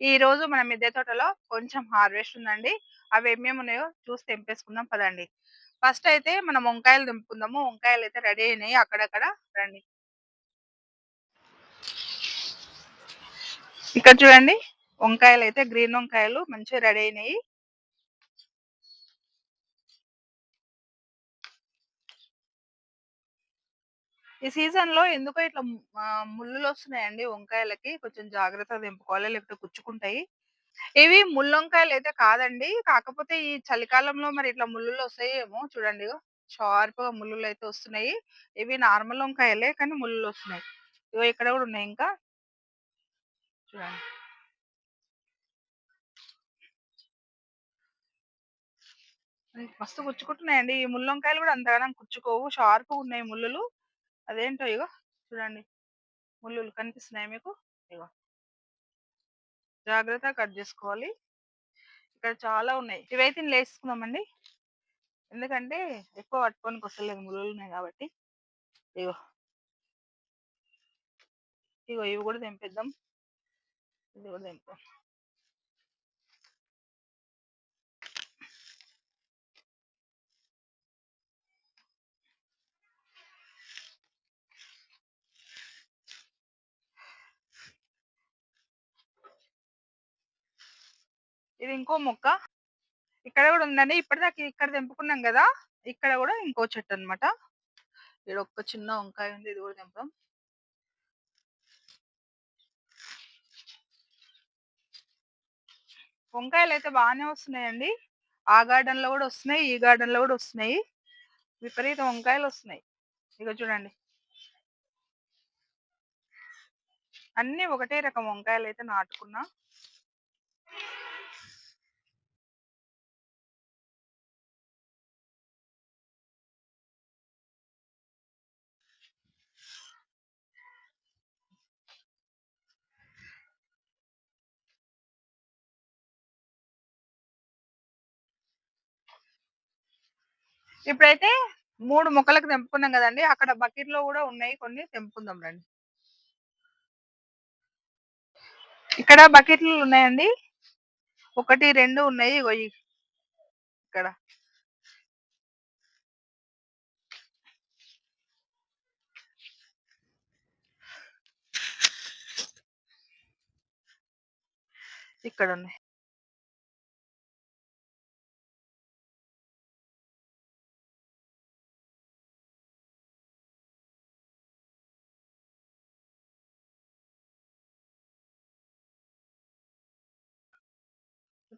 ఈ రోజు మన మిద్దె తోటలో కొంచెం హార్వెస్ట్ ఉందండి. అవి ఏమేమి ఉన్నాయో చూసి తెంపేసుకుందాం పదండి. ఫస్ట్ అయితే మనం వంకాయలు తెంపుకుందాము వంకాయలు అయితే రెడీ అయినాయి. అక్కడక్కడ రండి. ఇక్కడ చూడండి. వంకాయలు అయితే గ్రీన్ వంకాయలు మంచిగా రెడీ అయినాయి. ఈ సీజన్లో ఎందుకో ఇట్లా ముళ్ళులు వస్తున్నాయండి వంకాయలకి. కొంచెం జాగ్రత్తగా తెంపుకోవాలి లేకపోతే కుచ్చుకుంటాయి ఇవి ముళ్ళొంకాయలు అయితే కాదండి. కాకపోతే ఈ చలికాలంలో మరి ఇట్లా ముళ్ళులు వస్తాయేమో చూడండి. షార్ప్గా ముళ్ళులు అయితే వస్తున్నాయి. ఇవి నార్మల్ వంకాయలే కానీ ముళ్ళులు వస్తున్నాయి ఇగో ఇక్కడ కూడా ఉన్నాయి ఇంకా. చూడండి. మస్తు గుచ్చుకుంటున్నాయండి. ఈ ముళ్ళొంకాయలు కూడా అంతగానం కుచ్చుకోవు షార్ప్ ఉన్నాయి ముళ్ళులు. అదేంటో ఇగో చూడండి. ముళ్ళు కనిపిస్తున్నాయి మీకు? ఇగో. జాగ్రత్త కట్ చేసుకోవాలి. ఇక్కడ చాలా ఉన్నాయి. ఇవైతే లేసుకుందామండి ఎందుకంటే ఎక్కువ పట్టుకోనికి వస్తలేదు ముళ్ళు ఉన్నాయి కాబట్టి. ఇగో. ఇగో ఇవి కూడా తెంపిద్దాం. ఇది కూడా తెంపుదాం. ఇది ఇంకో మొక్క. ఇక్కడ కూడా ఉందండి. ఇప్పటిదాకా ఇక్కడ తెంపుకున్నాం కదా! ఇక్కడ కూడా ఇంకో చెట్టు అనమాట ఇక్కడ ఒక్క చిన్న వంకాయ ఉంది. ఇది కూడా తెంపడం వంకాయలు అయితే బాగానే వస్తున్నాయండి. ఆ గార్డెన్లో కూడా వస్తున్నాయి. ఈ గార్డెన్లో కూడా వస్తున్నాయి. విపరీత వంకాయలు వస్తున్నాయి. ఇక చూడండి. అన్ని ఒకటే రకం వంకాయలు అయితే నాటుకున్నా. ఇప్పుడైతే మూడు మొక్కలకు తెంపుకున్నాం కదండి. అక్కడ బకెట్లో కూడా ఉన్నాయి కొన్ని తెంపుకుందాం రండి. ఇక్కడ బకెట్లు ఉన్నాయండి. ఒకటి రెండు ఉన్నాయి. ఇగోయి ఇక్కడ. ఇక్కడ ఉన్నాయి.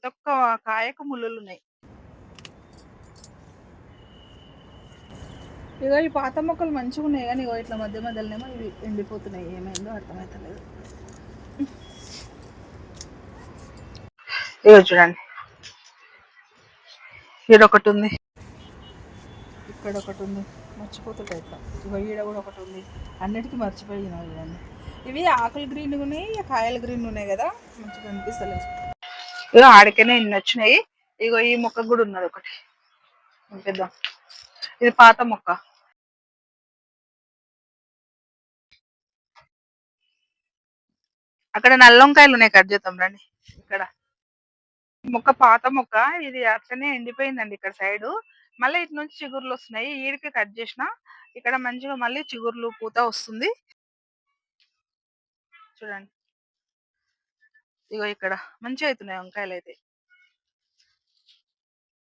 ప్రతి ఒక్క కాయకు ముళ్ళులు ఉన్నాయి ఇగో ఈ పాత మొక్కలు మంచిగా ఉన్నాయి కానీ ఇగో ఇట్లా మధ్య మధ్యలోనేమో ఇవి ఎండిపోతున్నాయి. ఏమైందో అర్థమవుతలేదు ఇగో చూడండి. ఇక్కడ ఒకటి ఉంది ఇక్కడ ఒకటి ఉంది మర్చిపోతుంటాయి ఇట్లా. ఇగో ఈడ కూడా ఒకటి ఉంది అన్నిటికీ మర్చిపోయినా ఇవన్నీ ఇవి ఆకులు గ్రీన్ ఉన్నాయి కాయలు గ్రీన్ ఉన్నాయి కదా. మంచిగా అనిపిస్తలేదు. ఇగో ఆడికనే ఇన్ని వచ్చినాయి? ఇగో ఈ మొక్క కూడా ఉన్నది ఒకటి. పెద్దాం ఇది పాత మొక్క. అక్కడ నల్లొంకాయలు ఉన్నాయి కట్ చేద్దాం రండి. ఇక్కడ. మొక్క పాత మొక్క ఇది అట్లనే ఎండిపోయిందండి ఇక్కడ సైడ్. మళ్ళీ ఇటు నుంచి చిగుర్లు వస్తున్నాయి. ఈడికి కట్ చేసిన. ఇక్కడ మంచిగా మళ్ళీ చిగుర్లు పూత వస్తుంది. చూడండి. ఇగో ఇక్కడ మంచిగా అవుతున్నాయి వంకాయలు అయితే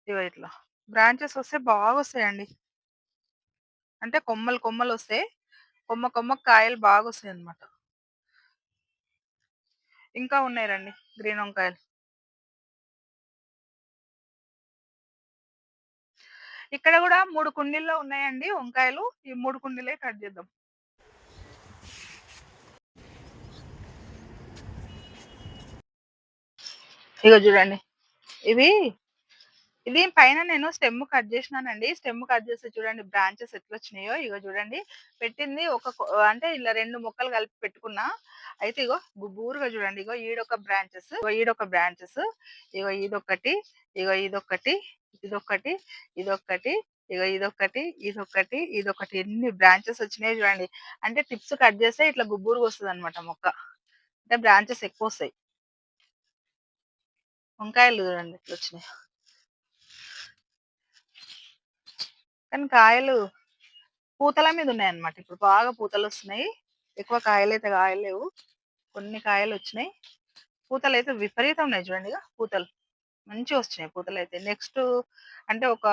ఇగో ఇట్లా. బ్రాంచెస్ వస్తే బాగా వస్తాయండి. అంటే కొమ్మలు కొమ్మలు వస్తాయి కొమ్మ కొమ్మ కాయలు బాగా వస్తాయి అనమాట ఇంకా ఉన్నాయి రండి గ్రీన్ వంకాయలు. ఇక్కడ కూడా మూడు కుండీల్లో ఉన్నాయండి వంకాయలు. ఈ మూడు కుండీలే కట్ చేద్దాం. ఇగో చూడండి. ఇవి ఇది పైన నేను స్టెమ్ కట్ చేసినానండి. స్టెమ్ కట్ చేస్తే చూడండి బ్రాంచెస్ ఎట్లా వచ్చినాయో ఇగో చూడండి. పెట్టింది ఒక అంటే ఇలా రెండు మొక్కలు కలిపి పెట్టుకున్నా. అయితే ఇగో బూరుగా చూడండి. ఇగో ఈడొక బ్రాంచెస్ ఇగో ఈడొక బ్రాంచెస్ ఇగో ఇదొకటి ఇగో ఇదొకటి ఇదొకటి ఇదొకటి ఇగో ఇదొకటి ఇదొకటి ఇదొకటి ఎన్ని బ్రాంచెస్ వచ్చినాయి చూడండి. అంటే టిప్స్ కట్ చేస్తే ఇట్లా గుబ్బూరుగా వస్తుంది అనమాట మొక్క. అంటే బ్రాంచెస్ ఎక్కువ వస్తాయి. వంకాయలు చూడండి ఇట్లా వచ్చినాయి కానీ కాయలు పూతల మీద ఉన్నాయన్నమాట. ఇప్పుడు బాగా పూతలు వస్తున్నాయి ఎక్కువ కాయలు అయితే కాయలేవు. కొన్ని కాయలు వచ్చినాయి పూతలు అయితే విపరీతం ఉన్నాయి చూడండి ఇక పూతలు. మంచిగా వస్తున్నాయి పూతలు అయితే నెక్స్ట్ అంటే ఒక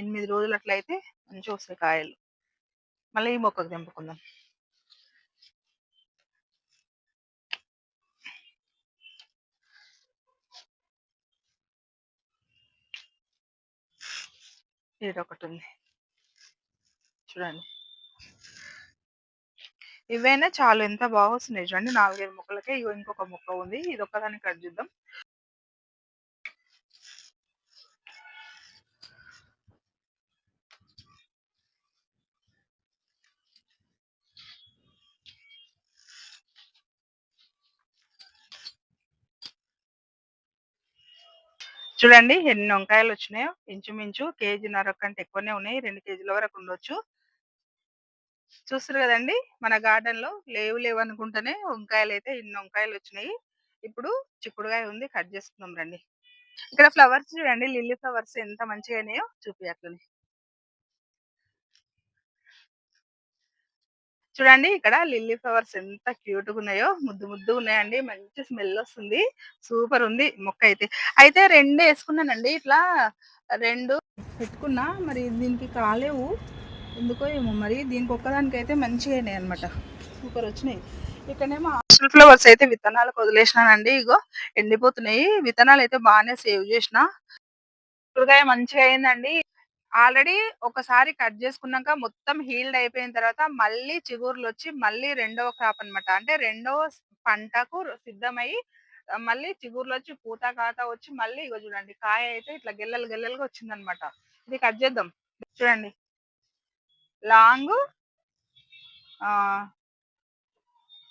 ఎనిమిది రోజులు అట్లయితే మంచిగా వస్తాయి కాయలు. మళ్ళీ ఈ మొక్కకు తెంపుకుందాం. ఇది ఒకటి ఉంది చూడండి. ఇవైనా చాలు ఎంత బాగా వస్తున్నాయి చూడండి. నాలుగైదు ముక్కలకే ఇగో ఇంకొక ముక్క ఉంది. ఇది ఒక్కదాన్ని కట్ చేద్దాం. చూడండి ఎన్ని వంకాయలు వచ్చినాయో ఇంచుమించు కేజీన్నర కంటే ఎక్కువనే ఉన్నాయి. రెండు కేజీల వరకు ఉండొచ్చు. చూస్తారు కదండి మన గార్డెన్లో లేవు లేవు అనుకుంటేనే వంకాయలు అయితే ఇన్ని వంకాయలు వచ్చినాయి ఇప్పుడు చిక్కుడుగాయ ఉంది కట్ చేసుకుందాం రండి. ఇక్కడ ఫ్లవర్స్ చూడండి లిల్లీ ఫ్లవర్స్ ఎంత మంచిగా అయినాయో చూపి చూడండి ఇక్కడ లిల్లీ ఫ్లవర్స్ ఎంత క్యూట్గా ఉన్నాయో ముద్దు ముద్దు ఉన్నాయండి మంచి స్మెల్ వస్తుంది. సూపర్ ఉంది మొక్క అయితే. అయితే రెండు వేసుకున్నానండి. ఇట్లా రెండు పెట్టుకున్నా మరి దీనికి కాలేవు. ఎందుకో ఏమో మరి దీనికి ఒక్కదానికి అయితే మంచిగా అయినాయి అనమాట సూపర్ వచ్చినాయి. ఇక్కడనేమో హాస్టల్ ఫ్లవర్స్ అయితే విత్తనాలకు వదిలేసినానండి. ఇగో ఎండిపోతున్నాయి. విత్తనాలు అయితే బాగానే సేవ్ చేసిన. కూరగాయ మంచిగా అయిందండి. ఆల్రెడీ ఒకసారి కట్ చేసుకున్నాక మొత్తం హీల్డ్ అయిపోయిన తర్వాత మళ్ళీ చిగుర్లు వచ్చి మళ్ళీ రెండవ క్రాప్ అనమాట అంటే రెండవ పంటకు సిద్ధమై మళ్ళీ చిగుర్లు వచ్చి పూత కాత వచ్చి మళ్ళీ ఇగో చూడండి కాయ అయితే ఇట్లా గెల్లలు గెల్లలుగా వచ్చిందనమాట ఇది కట్ చేద్దాం. చూడండి. లాంగ్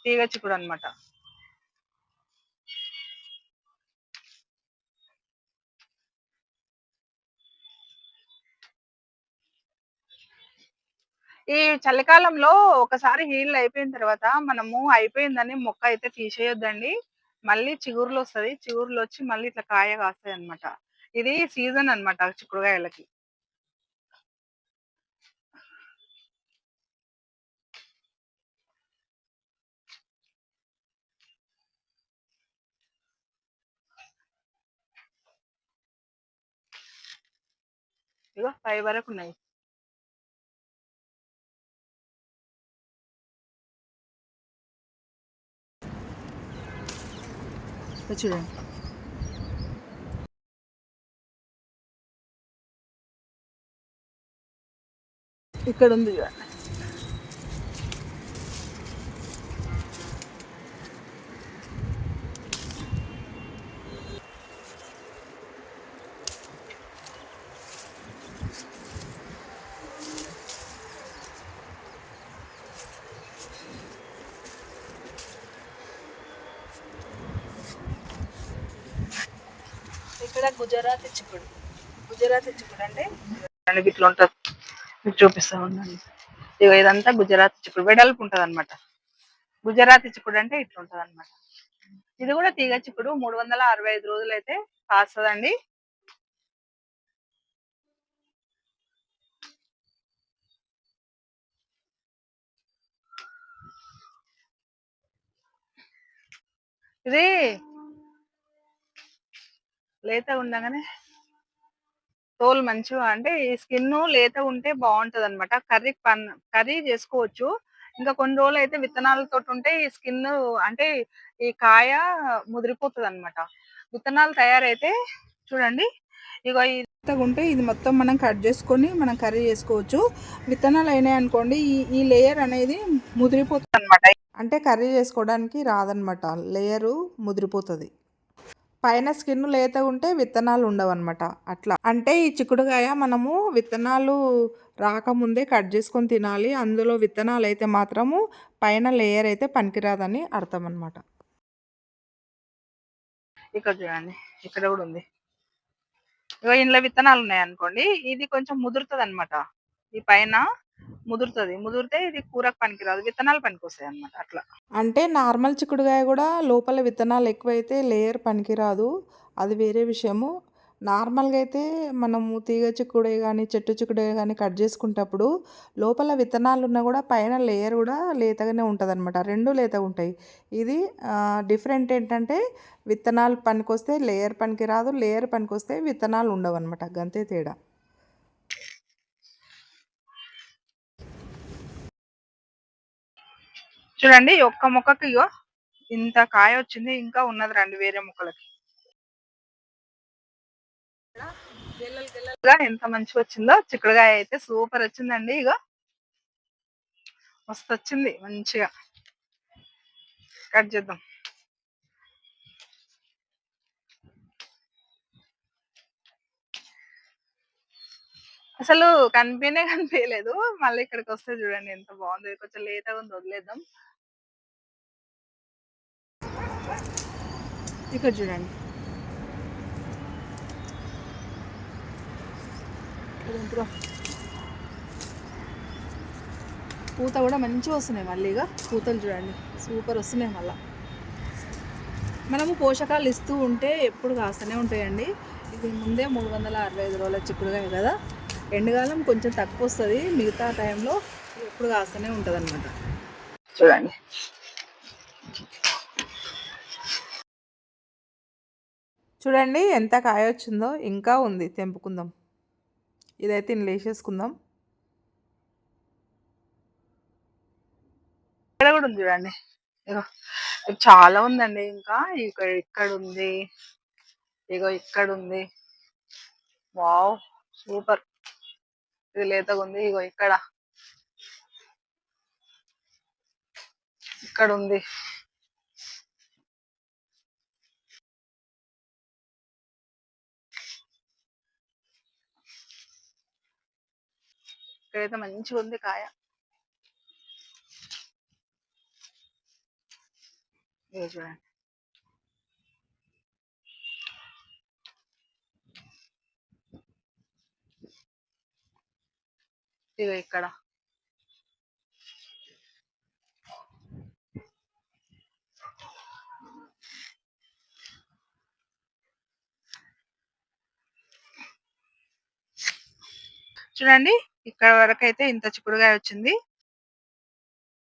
తీగ చిక్కుడు అనమాట ఈ చలికాలంలో ఒకసారి హీల్ అయిపోయిన తర్వాత మనము అయిపోయిందని మొక్క అయితే తీసేయొద్దండి. మళ్ళీ చిగురులు వస్తుంది చిగురులు వచ్చి మళ్ళీ ఇట్లా కాయ కాస్తాయి అనమాట ఇది సీజన్ అనమాట చిక్కుడుగాయలకి ఇగో ఫైవ్ వరకు ఉన్నాయి చూడండి ఇక్కడ ఉంది చూడండి ఇక్కడ గుజరాత్ చిక్కుడు గుజరాత్ చిక్కుడు అంటే ఇట్లా ఉంటుంది మీకు చూపిస్తా ఉండండి ఇక ఇదంతా గుజరాత్ చిక్కుడు వెడల్పు ఉంటుంది అనమాట గుజరాత్ చిక్కుడు అంటే ఇట్లా ఉంటుంది అనమాట ఇది కూడా తీగ చిక్కుడు మూడు వందల అరవై ఐదు రోజులు అయితే కాస్తుందండి. ఇది లేత ఉండగానే తోలు మంచిగా అంటే ఈ స్కిన్ లేత ఉంటే బాగుంటది అనమాట కర్రీ పన్ కర్రీ చేసుకోవచ్చు. ఇంకా కొన్ని రోజులు అయితే విత్తనాలతో ఉంటే ఈ స్కిన్ అంటే ఈ కాయ ముదిరిపోతుంది అనమాట విత్తనాలు తయారైతే చూడండి. ఇక ఉంటే ఇది మొత్తం మనం కట్ చేసుకొని మనం కర్రీ చేసుకోవచ్చు. విత్తనాలు అయినాయి అనుకోండి ఈ ఈ లేయర్ అనేది ముదిరిపోతుంది అనమాట అంటే కర్రీ చేసుకోవడానికి రాదనమాట లేయరు ముదిరిపోతుంది. పైన స్కిన్ లేత ఉంటే విత్తనాలు ఉండవన్నమాట. అట్లా. అంటే ఈ చిక్కుడుకాయ మనము విత్తనాలు రాకముందే కట్ చేసుకొని తినాలి. అందులో విత్తనాలు అయితే మాత్రము పైన లేయర్ అయితే పనికిరాదని అర్థం అనమాట ఇక్కడ చూడండి. ఇక్కడ కూడా ఉంది. ఇక ఇంట్లో విత్తనాలు ఉన్నాయి అనుకోండి ఇది కొంచెం ముదురుతుంది అనమాట ఈ పైన ముదురుతుంది. ముదిరితే ఇది కూరకు పనికిరాదు. విత్తనాలు పనికొస్తాయి అనమాట అట్లా. అంటే నార్మల్ చిక్కుడుగాయ కూడా లోపల విత్తనాలు ఎక్కువైతే లేయర్ పనికిరాదు. అది వేరే విషయము. నార్మల్గా అయితే మనము తీగ చిక్కుడే కానీ చెట్టు చిక్కుడే కానీ కట్ చేసుకునేటప్పుడు లోపల విత్తనాలు ఉన్నా కూడా పైన లేయర్ కూడా లేతగానే ఉంటుంది అనమాట రెండు లేతగా ఉంటాయి. ఇది డిఫరెంట్ ఏంటంటే విత్తనాలు పనికొస్తే లేయర్ పనికి రాదు లేయర్ పనికొస్తే విత్తనాలు ఉండవు అనమాట గంతే తేడా. చూడండి ఒక్క మొక్కకి ఇగో ఇంత కాయ వచ్చింది ఇంకా ఉన్నది రండి వేరే మొక్కలకి. ఎంత మంచిగా వచ్చిందో చిక్కుడుగాయ అయితే సూపర్ వచ్చిందండి ఇగో. మస్తు వచ్చింది మంచిగా. కట్ చేద్దాం. అసలు కనిపినే కనిపించలేదు మళ్ళీ ఇక్కడికి వస్తే చూడండి ఎంత బాగుంది. కొంచెం లేతగా ఉంది వదిలేద్దాం. ఇక్కడ చూడండి. పూత కూడా మంచిగా వస్తున్నాయి మళ్ళీగా పూతలు చూడండి. సూపర్ వస్తున్నాయి మళ్ళీ. మనము పోషకాలు ఇస్తూ ఉంటే ఎప్పుడు కాస్తూనే ఉంటాయండి. ఇది ముందే మూడు వందల అరవై ఐదు రోజుల చిక్కుడుగాయ కదా. ఎండకాలం కొంచెం తక్కువ వస్తుంది మిగతా టైంలో ఎప్పుడు కాస్తూనే ఉంటుంది అనమాట చూడండి. చూడండి ఎంత కాయ వచ్చిందో ఇంకా ఉంది తెంపుకుందాం. ఇదైతే నేను లేచేసుకుందాం ఇక్కడ కూడా ఉంది చూడండి. ఇగో చాలా ఉందండి ఇంకా. ఇక్కడ ఇక్కడ ఉంది. ఇగో ఇక్కడ ఉంది. Wow super. ఇది లేతగా ఉంది. ఇగో ఇక్కడ. ఇక్కడ ఉంది. ఇక్కడైతే మంచిగా ఉంది కాయ. చూడండి. ఇక ఇక్కడ. చూడండి ఇక్కడ వరకు అయితే ఇంత చిక్కుడుగా వచ్చింది.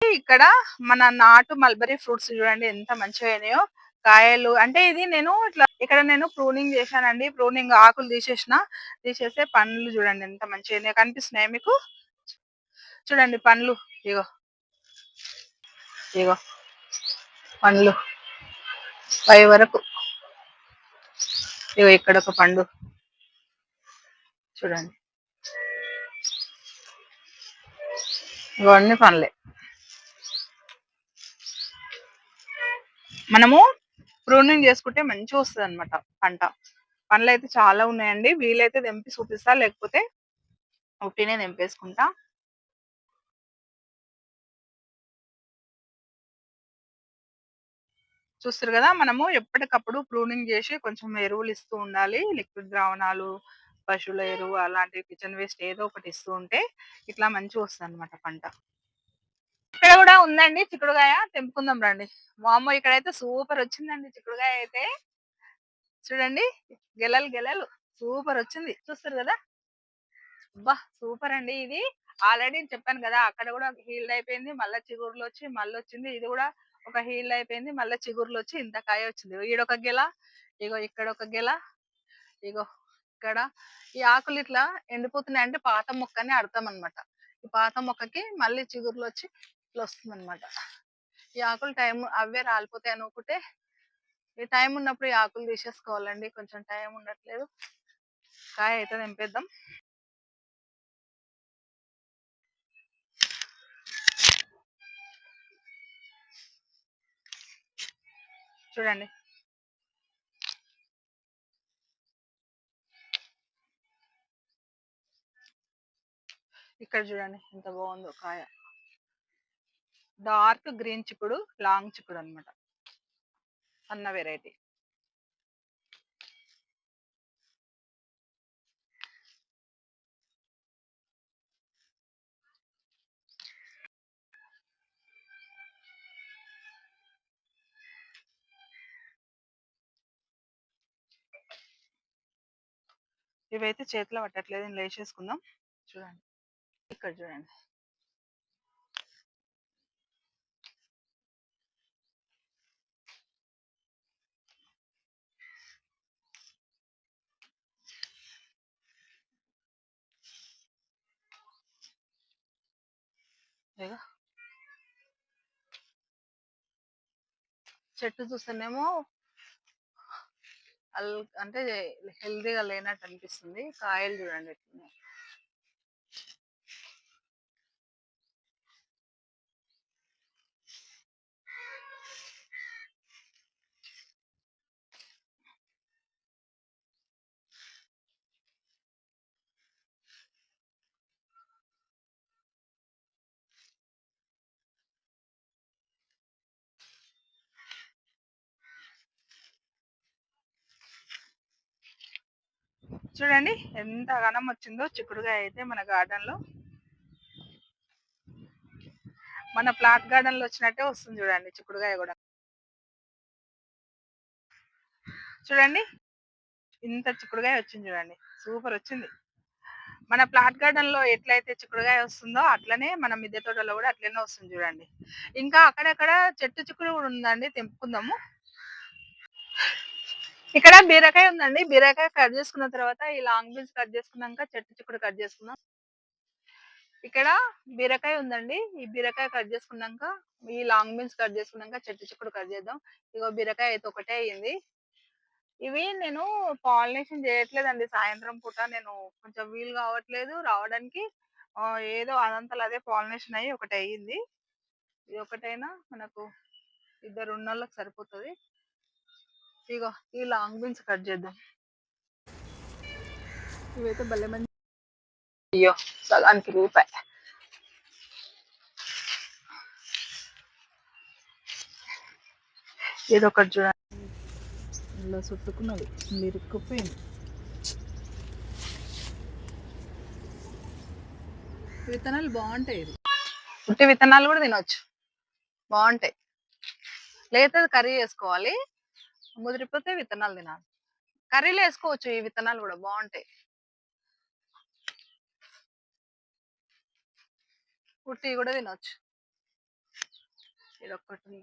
ఇక్కడ మన నాటు మల్బరీ ఫ్రూట్స్ చూడండి ఎంత మంచిగా అయినాయో. కాయలు అంటే ఇది నేను ఇట్లా ఇక్కడ నేను ప్రూనింగ్ చేశానండి. ప్రూనింగ్ ఆకులు తీసేసిన తీసేస్తే పండ్లు చూడండి ఎంత మంచిగా కనిపిస్తున్నాయి మీకు. చూడండి పండ్లు ఇగో. ఇగో. పండ్లు. పై వరకు. ఇగో ఇక్కడ ఒక పండు. చూడండి. ఇవన్నీ పండ్లే. మనము ప్రూనింగ్ చేసుకుంటే మంచిగా వస్తుంది అనమాట పంట. పండ్లు అయితే చాలా ఉన్నాయండి. వీలైతే తెంపి చూపిస్తా. లేకపోతే ఉట్టినే తెంపేసుకుంటా. చూస్తారు కదా మనము ఎప్పటికప్పుడు ప్రూనింగ్ చేసి కొంచెం ఎరువులు ఇస్తూ ఉండాలి. లిక్విడ్ ద్రావణాలు పశువుల ఎరువు అలాంటి కిచెన్ వేస్ట్ ఏదో ఒకటి ఇస్తూ ఉంటే ఇట్లా మంచిగా వస్తుంది అనమాట పంట. ఇక్కడ కూడా ఉందండి చిక్కుడుగాయ తెంపుకుందాం రండి. వామ్మో ఇక్కడైతే సూపర్ వచ్చిందండి చిక్కుడుగాయ అయితే. చూడండి గెలలు గెలలు. సూపర్ వచ్చింది. చూస్తారు కదా? బా సూపర్ అండి ఇది. ఆల్రెడీ చెప్పాను కదా అక్కడ కూడా హీల్డ్ అయిపోయింది. మళ్ళీ చిగురులు వచ్చి మళ్ళీ వచ్చింది. ఇది కూడా ఒక హీల్డ్ అయిపోయింది. మళ్ళీ చిగురులు వచ్చి ఇంత కాయ వచ్చింది. ఈడొక గెల. ఇగో ఇక్కడ ఒక గెల. ఇగో ఇక్కడ. ఈ ఆకులు ఇట్లా ఎండిపోతున్నాయి అంటే పాత మొక్క అని అర్థం అనమాట ఈ పాత మొక్కకి మళ్ళీ చిగురులు వచ్చి ఇట్లా వస్తుంది అనమాట ఈ ఆకులు టైం అవే రాలిపోతాయి అనుకుంటే ఈ టైం ఉన్నప్పుడు ఈ ఆకులు తీసేసుకోవాలండి. కొంచెం టైం ఉండట్లేదు. కాయ అయితే తెంపేద్దాం. చూడండి. ఇక్కడ చూడండి ఎంత బాగుందో కాయ. డార్క్ గ్రీన్ చిక్కుడు లాంగ్ చిక్కుడు అనమాట అన్న వెరైటీ. ఇవైతే చేతిలో పట్టట్లేదు. లేచేసుకుందాం చూడండి. ఇక్కడ చూడండి. చెట్టు చూస్తేనేమో అల్ అంటే హెల్దీగా లేనట్టు అనిపిస్తుంది. కాయలు చూడండి ఎట్లున్నాయి. చూడండి ఎంత ఘనం వచ్చిందో చిక్కుడుగా అయితే మన గార్డెన్లో మన ప్లాట్ గార్డెన్లో వచ్చినట్టే వస్తుంది చూడండి చిక్కుడుగాయ కూడా. చూడండి ఇంత చిక్కుడుగాయ వచ్చింది చూడండి సూపర్ వచ్చింది. మన ప్లాట్ గార్డెన్లో ఎట్లయితే చిక్కుడుగాయ వస్తుందో అట్లనే మన మిద్దె తోటలో కూడా అట్లనే వస్తుంది చూడండి. ఇంకా అక్కడక్కడ చెట్టు చిక్కుడు కూడా ఉందండి తెంపుకుందాము. ఇక్కడ బీరకాయ ఉందండి. బీరకాయ కట్ చేసుకున్న తర్వాత ఈ లాంగ్ బీన్స్ కట్ చేసుకున్నాక చెట్టు చిక్కుడు కట్ చేసుకున్నాం ఇక్కడ బీరకాయ ఉందండి. ఈ బీరకాయ కట్ చేసుకున్నాక ఈ లాంగ్ బీన్స్ కట్ చేసుకున్నాక చెట్టు చిక్కుడు కట్ చేద్దాం. ఇగో బీరకాయ అయితే ఒకటే అయ్యింది ఇవి నేను పాలినేషన్ చేయట్లేదండి. సాయంత్రం పూట నేను కొంచెం వీలు కావట్లేదు రావడానికి. ఏదో అదంతలు అదే పాలినేషన్ అయ్యి ఒకటి అయ్యింది. ఇది ఒకటైనా మనకు ఇద్దరు ఉన్న వాళ్ళకి సరిపోతుంది. ఇగో ఈ లాంగ్ బీన్స్ కట్ చేద్దాం. ఇవైతే భలే మంచి అయ్యో సగానికి రూపాయి. ఏదో ఒకటి చూడండి. ఇలా చుట్టుకున్నది మిరుక్కుపోయింది. విత్తనాలు బాగుంటాయి ఇది. ఉట్టి విత్తనాలు కూడా తినొచ్చు. బాగుంటాయి. లేకపోతే కర్రీ చేసుకోవాలి. ముదిరిపోతే విత్తనాలు తినాలి. కర్రీలో వేసుకోవచ్చు ఈ విత్తనాలు కూడా బాగుంటాయి. ఉట్టి కూడా తినొచ్చు. ఇదొక్కటి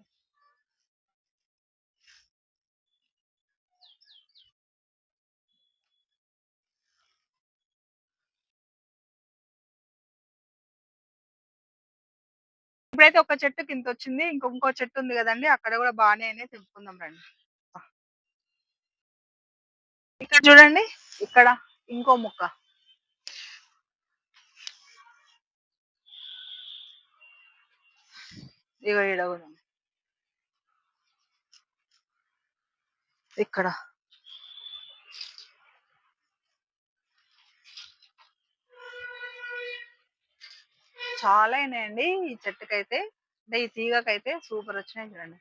ఇప్పుడైతే ఒక చెట్టుకి ఇంత వచ్చింది ఇంకొక చెట్టు ఉంది కదండి అక్కడ కూడా బాగానే తెంపుకుందాం రండి. ఇక్కడ చూడండి. ఇక్కడ ఇంకో ముక్క. ఇగో ఈడ కూడా. ఉంది. ఇక్కడ. చాలా అయినాయండి ఈ చెట్టుకైతే. అంటే ఈ తీగకైతే సూపర్ వచ్చినాయి చూడండి.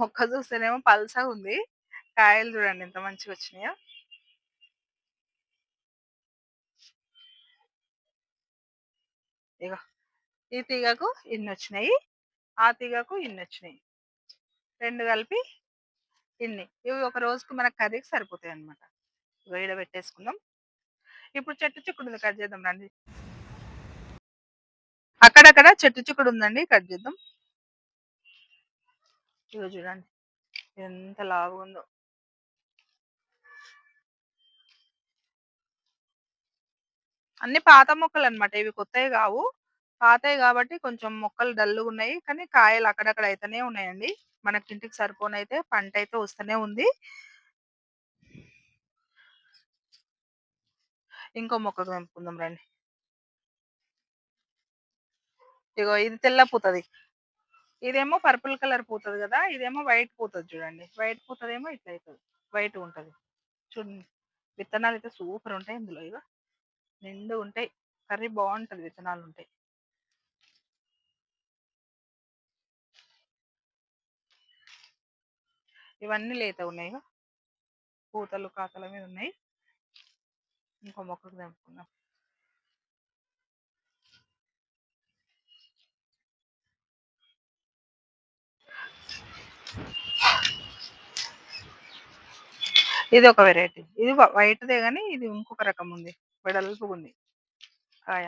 మొక్క చూస్తేనేమో పల్సగా ఉంది. కాయలు చూడండి ఎంత మంచిగా వచ్చినాయో. ఇగో ఈ తీగకు ఇన్ని వచ్చినాయి. ఆ తీగకు ఇన్ని వచ్చినాయి. రెండు కలిపి ఇన్ని. ఇవి ఒక రోజుకు మన కర్రీకి సరిపోతాయి అనమాట వేడ పెట్టేసుకుందాం. ఇప్పుడు చెట్టు చిక్కుడు కట్ చేద్దాం రండి. అక్కడక్కడ చెట్టు చిక్కుడు ఉందండి కట్ చేద్దాం. ఇదిగో చూడండి. ఎంత లావుగా ఉందో. అన్ని పాత మొక్కలు అన్నమాట ఇవి కొత్తవి కావు. పాతవి కాబట్టి కొంచెం మొక్కలు డల్లుగా ఉన్నాయి. కానీ కాయలు అక్కడక్కడ అయితేనే ఉన్నాయండి. మనకి ఇంటికి సరిపోనైతే పంట అయితే వస్తూనే ఉంది. ఇంకో మొక్కకు తెంపుకుందాం రండి. ఇగో ఇది తెల్ల పూతది ఇదేమో పర్పుల్ కలర్ పోతుంది కదా ఇదేమో వైట్ పోతుంది చూడండి. వైట్ పోతుందేమో ఇట్లా అవుతుంది వైట్ ఉంటుంది. చూడండి. విత్తనాలు అయితే సూపర్ ఉంటాయి ఇందులో ఇగో. నిండు ఉంటాయి. కర్రీ బాగుంటది విత్తనాలు ఉంటాయి ఇవన్నీ లేత ఉన్నాయి పూతలు కాతల మీద ఉన్నాయి. ఇంకో మొక్కకు తెంపుకున్నాం ఇది ఒక వెరైటీ ఇది వైట్దే కానీ ఇది ఇంకొక రకం ఉంది. వెడల్పుగా ఉంది. కాయ.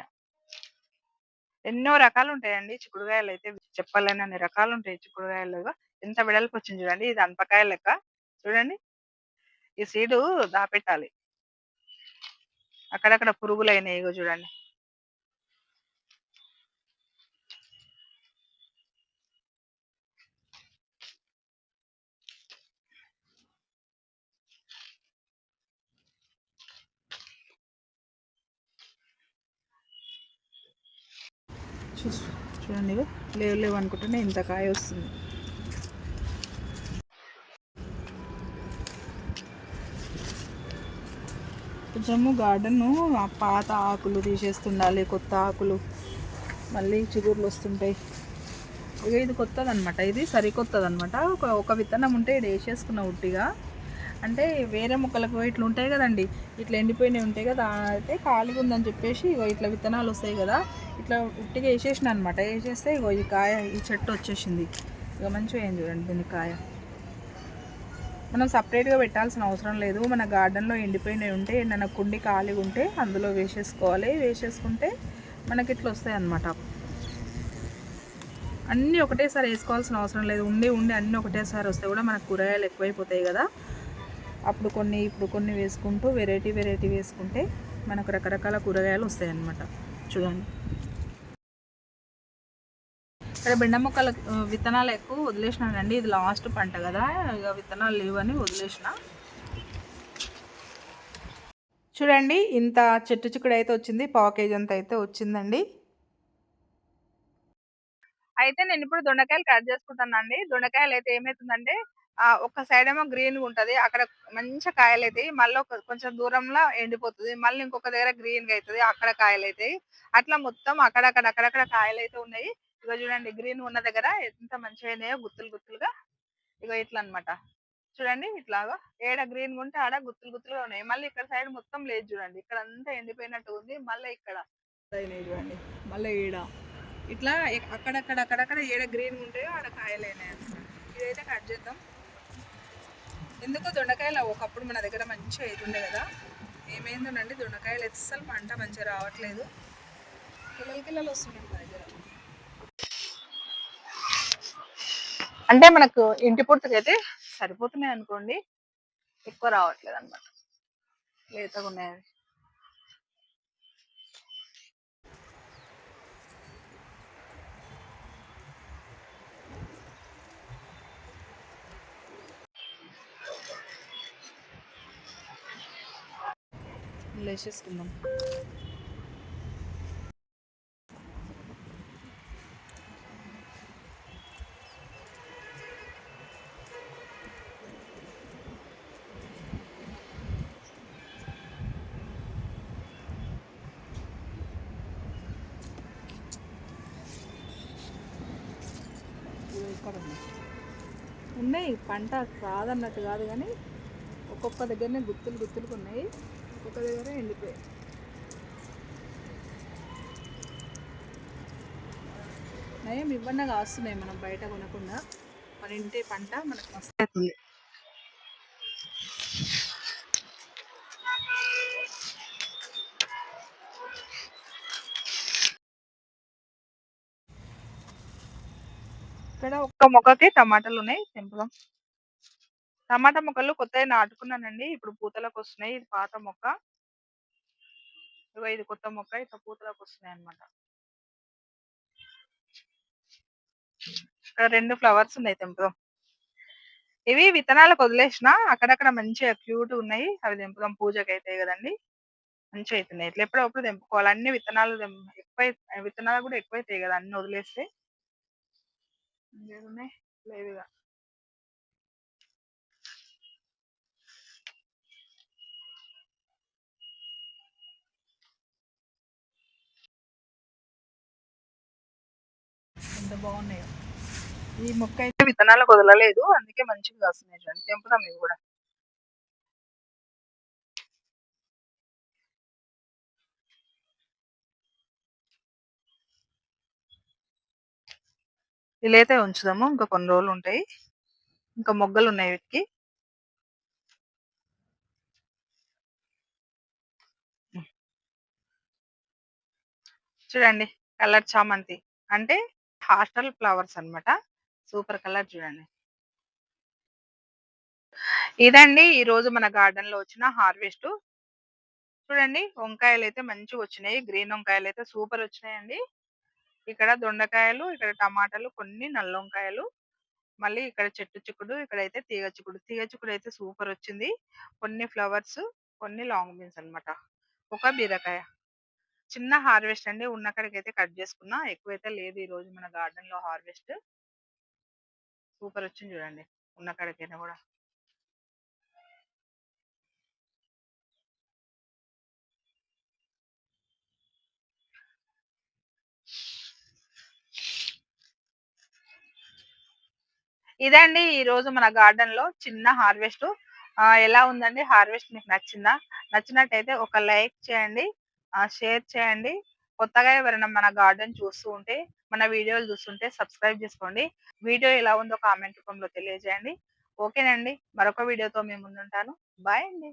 ఎన్నో రకాలు ఉంటాయండి. చిక్కుడుకాయలు అయితే చెప్పలేని అన్ని రకాలు ఉంటాయి చిక్కుడుకాయలు ఎంత వెడల్పు వచ్చింది చూడండి. ఇది అనపకాయ లెక్క. చూడండి. ఈ సీడు దాపెట్టాలి. అక్కడక్కడ పురుగులు అయినాయి ఇగో చూడండి. చూసు చూడండి లేవు లేవు అనుకుంటేనే ఇంత కాయ వస్తుంది. కొంచెము గార్డెన్ పాత ఆకులు తీసేస్తుండాలి కొత్త ఆకులు. మళ్ళీ చిగుర్లు వస్తుంటాయి. ఇక ఇది కొత్తది అనమాట ఇది సరికొత్తది అనమాట ఒక ఒక విత్తనం ఉంటే ఇది వేసేసుకున్న ఉట్టిగా. అంటే వేరే మొక్కలకు ఇట్లా ఉంటాయి కదండి ఇట్లా ఎండిపోయినవి ఉంటాయి కదా అయితే ఖాళీగా ఉందని చెప్పేసి ఇగో ఇట్లా విత్తనాలు వస్తాయి కదా ఇట్లా ఉట్టిగా వేసేసిన అనమాట వేసేస్తే ఇగో ఈ కాయ ఈ చెట్టు వచ్చేసింది. ఇక మంచిగా ఏం చూడండి దీని కాయ. మనం సపరేట్గా పెట్టాల్సిన అవసరం లేదు. మన గార్డెన్లో ఎండిపోయినవి ఉంటే ఏదైనా కుండి ఖాళీగా ఉంటే అందులో వేసేసుకోవాలి. వేసేసుకుంటే మనకి ఇట్లా వస్తాయి అన్నమాట అన్నీ ఒకటేసారి వేసుకోవాల్సిన అవసరం లేదు. ఉండి ఉండి అన్నీ ఒకటేసారి వస్తే కూడా మనకు కూరగాయలు ఎక్కువైపోతాయి కదా. అప్పుడు కొన్ని ఇప్పుడు కొన్ని వేసుకుంటూ వెరైటీ వెరైటీ వేసుకుంటే మనకు రకరకాల కూరగాయలు వస్తాయి అన్నమాట చూడండి. ఇక్కడ బెండ మొక్కల విత్తనాలు ఎక్కువ వదిలేసినానండి. ఇది లాస్ట్ పంట కదా. ఇక విత్తనాలు లేవని వదిలేసిన. చూడండి ఇంత చెట్టు చిక్కుడు అయితే వచ్చింది. పావు కేజీ అంత అయితే వచ్చిందండి. అయితే నేను ఇప్పుడు దొండకాయలు కట్ చేసుకుంటానండి. దొండకాయలు అయితే ఏమవుతుందంటే ఒక సైడ్ ఏమో గ్రీన్ ఉంటుంది. అక్కడ మంచి కాయలు అవుతాయి మళ్ళీ ఒక కొంచెం దూరంలో ఎండిపోతుంది. మళ్ళీ ఇంకొక దగ్గర గ్రీన్గా అవుతుంది అక్కడ కాయలు అవుతాయి అట్లా మొత్తం అక్కడక్కడ అక్కడక్కడ కాయలు అయితే ఉన్నాయి. ఇగో చూడండి గ్రీన్ ఉన్న దగ్గర ఎంత మంచిగా అయినాయో గుత్తులు గుత్తులుగా ఇగో ఇట్లా అన్నమాట చూడండి ఇట్లాగా ఏడ గ్రీన్ ఉంటే ఆడ గుత్తులు గుత్తులుగా ఉన్నాయి. మళ్ళీ ఇక్కడ సైడ్ మొత్తం లేదు చూడండి. ఇక్కడ అంతా ఎండిపోయినట్టు ఉంది. మళ్ళీ ఇక్కడ చూడండి. మళ్ళీ ఈడ. ఇట్లా అక్కడక్కడ అక్కడక్కడ ఏడ గ్రీన్ ఉంటాయో ఆడ కాయలు ఇదైతే కట్ చేద్దాం. ఎందుకో దొండకాయలు ఒకప్పుడు మన దగ్గర మంచిగా అవుతుండే కదా. ఏమైందోనండి దొండకాయలు అస్సలు పంట మంచిగా రావట్లేదు. పిల్లలకి కిల్లలు వస్తున్నాయి మన దగ్గర అంటే మనకు ఇంటి పూర్తికైతే సరిపోతున్నాయి అనుకోండి ఎక్కువ రావట్లేదు అనమాట లేతగా ఉన్నాయి అవి. వేసేసుకుందాం మంట పంట కాదన్నట్టు కాదు కానీ ఒక్కొక్క దగ్గరనే గుత్తులు గుత్తులు ఉన్నాయి. ఒక్కొక్క దగ్గర ఎండిపోయాయి. నయం ఇవ్వన్నా కాస్తున్నాయి మనం బయట కొనకుండా. మన ఇంటి పంట మనకు మస్తు అవుతుంది. ఇక్కడ ఒక్క మొక్కకి టమాటాలు ఉన్నాయి తెంపుదాం టమాటా మొక్కలు కొత్తవి నాటుకున్నానండి. ఇప్పుడు పూతలకు వస్తున్నాయి ఇది పాత మొక్క. ఇగో ఇది కొత్త మొక్క. ఇట్లా పూతలకు వస్తున్నాయి అన్నమాట ఇక్కడ రెండు ఫ్లవర్స్ ఉన్నాయి తెంపుదాం. ఇవి విత్తనాలకు వదిలేసిన అక్కడక్కడ మంచిగా క్యూట్ ఉన్నాయి. అవి తెంపుదాం. పూజకి అవుతాయి కదండి. మంచిగా అవుతున్నాయి ఇట్లా ఎప్పుడప్పుడు తెంపుకోవాలి. అన్ని విత్తనాలు ఎక్కువ విత్తనాలు కూడా ఎక్కువ అవుతాయి కదా. అన్ని వదిలేస్తే. ఉన్నాయి లేవుగా ఎంత బాగున్నాయో. ఈ మొక్క అయితే విత్తనాలు వదలలేదు అందుకే మంచిగా కాస్తున్నాయి చూడండి. తెంపుదాం ఇవి కూడా. అయితే ఉంచుదాము. ఇంకా కొన్ని రోజులు ఉంటాయి. ఇంకా మొగ్గలు ఉన్నాయి వీటికి. చూడండి. కలర్ చామంతి. అంటే హాస్టల్ ఫ్లవర్స్ అన్నమాట. సూపర్ కలర్ చూడండి. ఇదండి ఈ రోజు మన గార్డెన్లో వచ్చిన హార్వెస్ట్ చూడండి వంకాయలు అయితే మంచిగా వచ్చినాయి గ్రీన్ వంకాయలు అయితే సూపర్ వచ్చినాయండి. ఇక్కడ దొండకాయలు, ఇక్కడ టమాటాలు, కొన్ని నల్ల వంకాయలు, మళ్ళీ ఇక్కడ చెట్టు చిక్కుడు, ఇక్కడైతే తీగ చిక్కుడు. తీగ చిక్కుడు అయితే సూపర్ వచ్చింది. కొన్ని ఫ్లవర్స్, కొన్ని లాంగ్ బీన్స్ అన్నమాట. ఒక బీరకాయ. చిన్న హార్వెస్ట్ అండి. ఉన్నక్కడికైతే కట్ చేసుకున్నా. ఎక్కువైతే లేదు ఈరోజు మన గార్డెన్లో హార్వెస్ట్. సూపర్ వచ్చింది చూడండి. ఉన్నక్కడికైనా కూడా గూడా. ఇదండి ఈరోజు మన గార్డెన్‌లో చిన్న హార్వెస్ట్ ఎలా ఉందండి హార్వెస్ట్ మీకు నచ్చిందా? నచ్చినట్టయితే ఒక లైక్ చేయండి. ఆ షేర్ చేయండి. కొత్తగా ఎవరైనా మన గార్డెన్ చూస్తూ ఉంటే, మన వీడియోలు చూస్తుంటే సబ్స్క్రైబ్ చేసుకోండి. వీడియో ఎలా ఉందో కామెంట్ రూపంలో తెలియజేయండి. ఓకేనండి. మరొక వీడియోతో మేము ముందుంటాను. బాయ్ అండి.